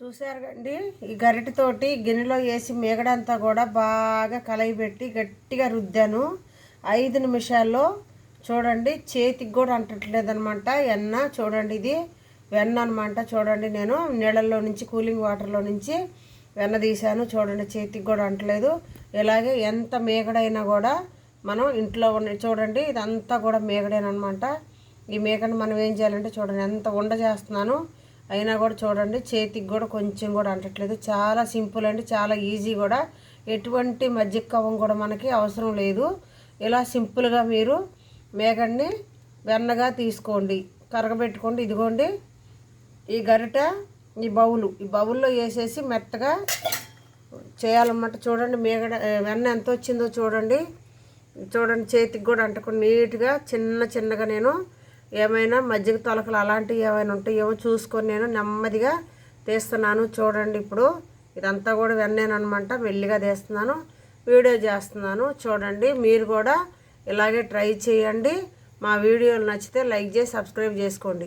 చూసారు కండి ఈ గరిటెతోటి గిన్నెలో వేసి మేగడంతా కూడా బాగా కలయిపెట్టి గట్టిగా రుద్దాను. ఐదు నిమిషాల్లో చూడండి చేతికి కూడా అంటట్లేదనమాట. ఎన్న చూడండి ఇది. వెన్న అనమాట చూడండి నేను. నీళ్ళల్లో నుంచి కూలింగ్ వాటర్లో నుంచి వెన్న తీశాను. చూడండి చేతికి కూడా అంటలేదు. ఇలాగే ఎంత మేగడైనా కూడా మనం ఇంట్లో ఉన్న చూడండి ఇదంతా కూడా మేగడేనమాట ఈ మేకను మనం ఏం చేయాలంటే చూడండి ఎంత ఉండ చేస్తున్నాను. అయినా కూడా చూడండి చేతికి కూడా కొంచెం కూడా అంటట్లేదు. చాలా సింపుల్ అండి చాలా ఈజీ కూడా. ఎటువంటి మజ్జిగ కవ్వం కూడా మనకి అవసరం లేదు. ఇలా సింపుల్గా మీరు మేగడ్ని వెన్నగా తీసుకోండి కరగబెట్టుకోండి. ఇదిగోండి ఈ గరిట ఈ బౌలు. ఈ బౌల్లో వేసేసి మెత్తగా చేయాలన్నమాట. చూడండి మేగడ వెన్న ఎంత వచ్చిందో చూడండి. చూడండి చేతికి కూడా అంటకుండా నీట్గా చిన్న చిన్నగా నేను ఏమైనా మజ్జిగ తొలకలు అలాంటివి ఏమైనా ఉంటాయేమో చూసుకొని నేను నెమ్మదిగా తీస్తున్నాను. చూడండి ఇప్పుడు ఇదంతా కూడా వెన్నేనమాట మెల్లిగా తీస్తున్నాను. వీడియో చేస్తున్నాను. చూడండి మీరు కూడా ఇలాగే ట్రై చేయండి. మా వీడియోలు నచ్చితే లైక్ చేసి సబ్స్క్రైబ్ చేసుకోండి.